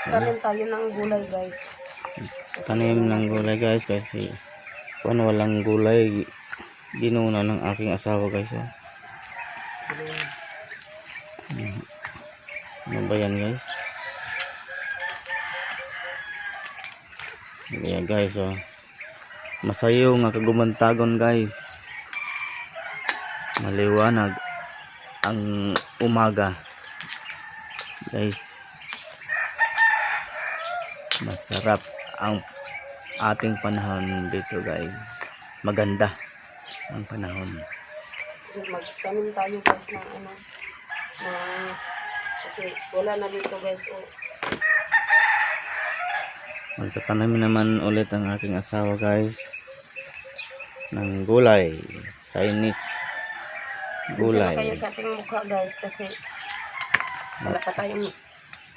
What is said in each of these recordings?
Tanim tayo ng gulay guys. tanim ng gulay guys kasi kung walang gulay ginuna ng aking asawa guys oh. ano ba yan guys Ayan guys oh. masayo nga kagumantagon guys maliwanag ang umaga guys masarap ang ating panahon dito guys maganda ang panahon Magtanim tayo guys ng ano. ng kasi wala na dito guys. Oh. magtatanim naman ulit ang aking asawa guys ng gulay sinich Gulay. gulay kayo sa ating mukha guys kasi wala pa tayong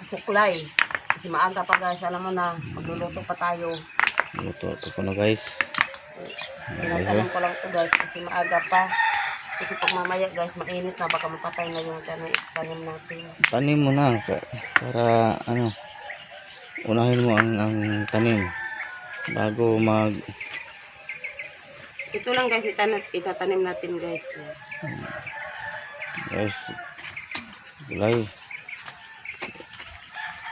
suklay. Kasi maaga pa guys. Alam mo na, magluluto pa tayo. luto ito ko na guys Tinatanong ko lang to guys kasi maaga pa. Kasi pag mamaya guys, mainit na baka mapatay na yung tanim, natin. tanim mo na para ano unahin mo ang, ang tanim bago mag Ito lang guys, itatanim natin guys. guys gulay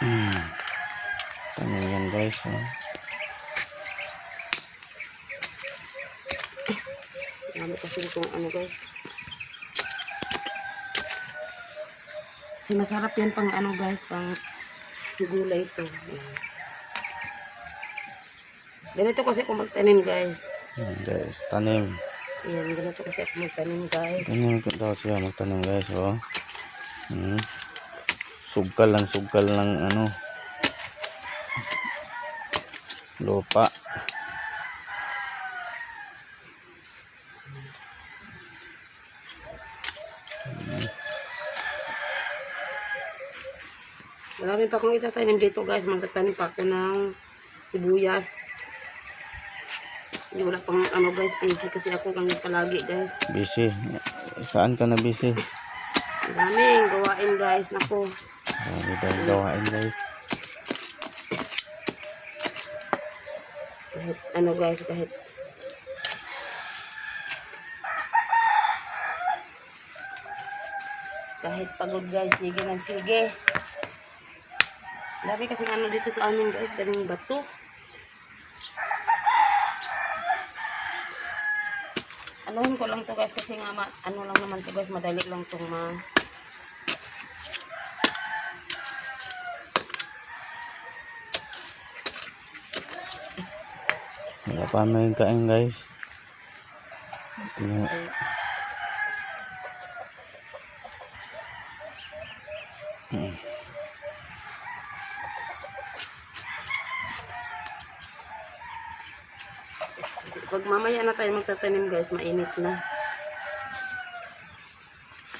hmm. Tanim yan guys oh. Marami kasi itong ano guys. Kasi masarap yan pang ano guys, pang gulay ito. Ganito kasi kung magtanim guys. Yan, guys tanim Ayan, ganito kasi ako magtanim guys. Ganyan ko daw siya magtanong guys, oh. Hmm. Sugkal lang, sugkal lang, ano. Lupa. Marami pa akong itatanim dito guys. Magtatanim pa ako ng sibuyas. Hindi wala pang ano guys, pinsi kasi ako kang palagi guys. Busy. Saan ka na busy? Daming gawain guys. Nako. Daw gawain guys. Kahit ano guys, kahit kahit pagod guys, sige lang sige. Dami kasi ano dito sa amin guys, daming bato. Anuhin ko lang to guys kasi nga ma, ano lang naman to guys, madali lang tong ma Wala pa may kain guys. Kasi pag mamaya na tayo magtatanim guys, mainit na.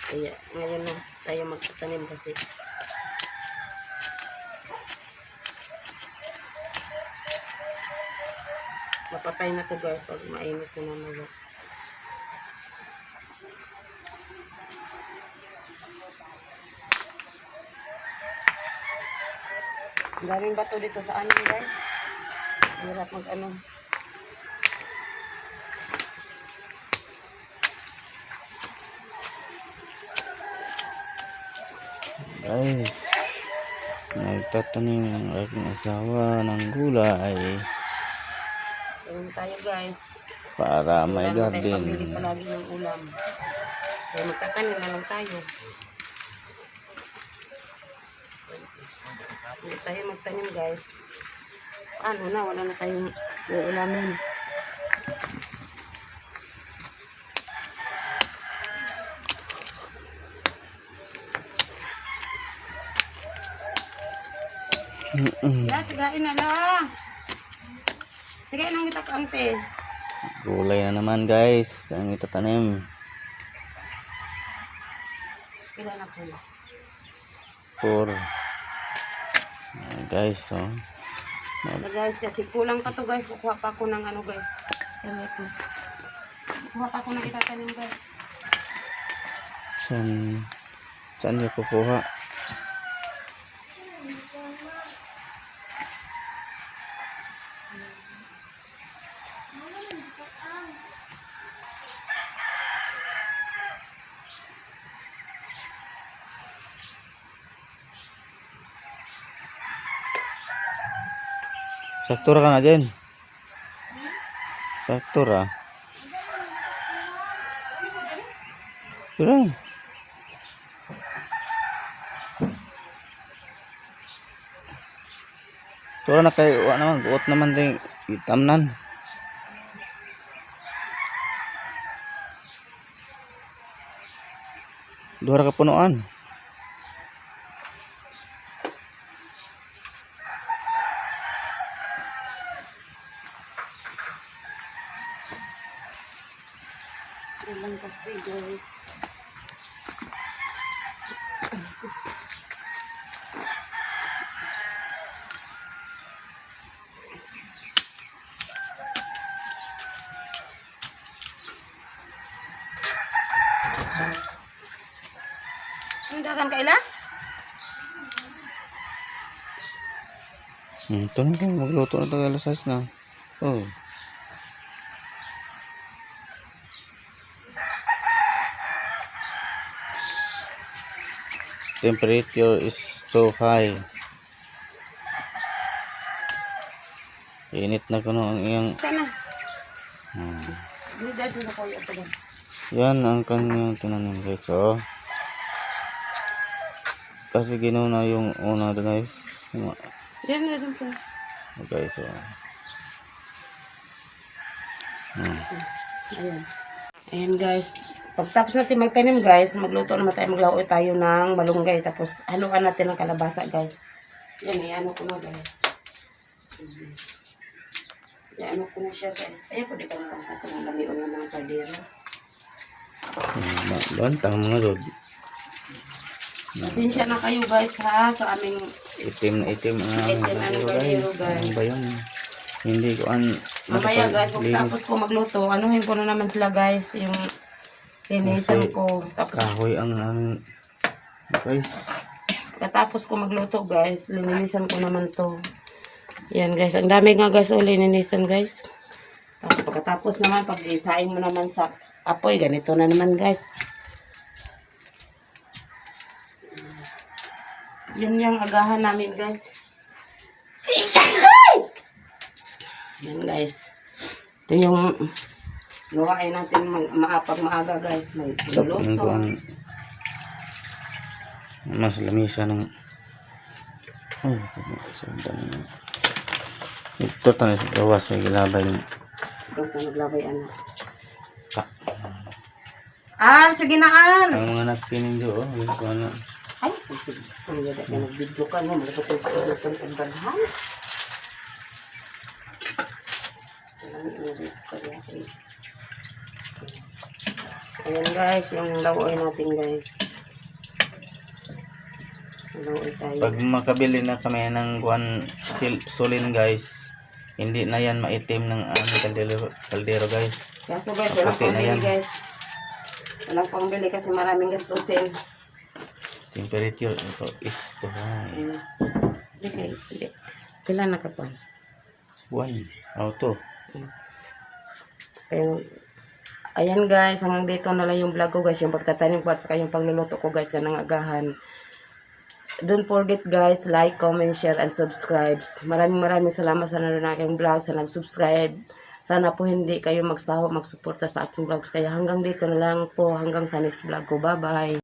Kaya ngayon na tayo magtatanim kasi mapatay na to guys pag mainit na. Ang daming bato dito sa amin guys. Hirap mag ano. guys. Nagtatanim ang aking asawa ng gulay Ganun tayo guys. para may tayong pambili garden. palagi ng ulam. Kaya magtatanim na lang tayo. Hindi tayo magtanim guys. Ano na, wala na tayong uulamin. Mm-mm. Ya, sigain na lang. Sigain ang itak ang te. Gulay na naman guys. Ang itatanim. Pila na po. For Ayan, guys, oh. Na guys, kasi kulang pa to guys. Kukuha pa ako ng ano guys. Damit mo. Kukuha pa ako ng itatanim guys. Saan, saan niyo kukuha? Saktura ka na dyan. Saktura. Sira. Sura na kay wa naman buot naman rin itamnan. Duha ka punuan. Ilan kasi guys. Hindi kan kaila? Hmm, ito. Magluto na tayo alas 6 na. Oh. Temperature is too high. Init na kuno ang iyang... Hmm. Yan ang kanyang tinanim guys. So, kasi ginuna yung una guys. Yan na. Okay, so. Hmm. Ayan. Ayan guys. Pagtapos natin magtanim guys, magluto naman tayo, maglauoy tayo ng malunggay. Tapos haluan natin ng kalabasa guys. Yan, iano ko na guys. Iano ko na siya guys. Ayan, pwede ka naman sa ito ng lamion ng mga kaldero. Bantang mga lod. Pasensya na kayo guys ha sa aming Itim na itim ang Itim ang kaldero, guys. Ano ba yun? Hindi ko an... mamaya guys, pagtapos ko magluto, anuhin ko na naman sila guys, yung linisan Kasi- ko. Tapos Kahoy ang aming... Guys. Katapos ko magluto guys, lininisan ko naman to. Yan guys, ang dami nga guys, oh, lininisan guys. Tapos pagkatapos naman, pag isain mo naman sa apoy, ganito na naman guys. Yan yung agahan namin guys. Yan guys. Ito yung gawain natin mag maapag maaga guys. Sa Magluluto. ang... Mas lamisa ng... Ay, ito na. Sa dami na. Ito tayo sa gawas sa gilabay ng... Ikaw ka naglabay ano. Kak. Ah, sige na an. Ang mga nagpinindo, oh. Ko ano. Ay, sige. Mo yun. Nag-video ka no. Magkakul pa ito itong pagbarhan. Ayan guys, yung lawoy natin guys. Lawoy tayo. Pag makabili na kami ng guan sulin guys, hindi na yan maitim ng ano, kaldero, kaldero guys. Kaso guys, walang Okay pangbili guys. Walang pangbili kasi maraming gastusin. Temperature ito is to high. Ayan. Hindi. Kailan nakakuan? Why? Auto. Ayun. Ayan guys, hanggang dito na lang yung vlog ko guys, yung pagtatanim ko at saka yung pagluluto ko guys, kanang agahan. Don't forget guys, like, comment, share, and subscribe. Maraming maraming salamat sa nanonood ng aking vlog, sa nag-subscribe. Sana po hindi kayo magsawa, magsuporta sa aking vlogs. Kaya hanggang dito na lang po, hanggang sa next vlog ko. Bye-bye!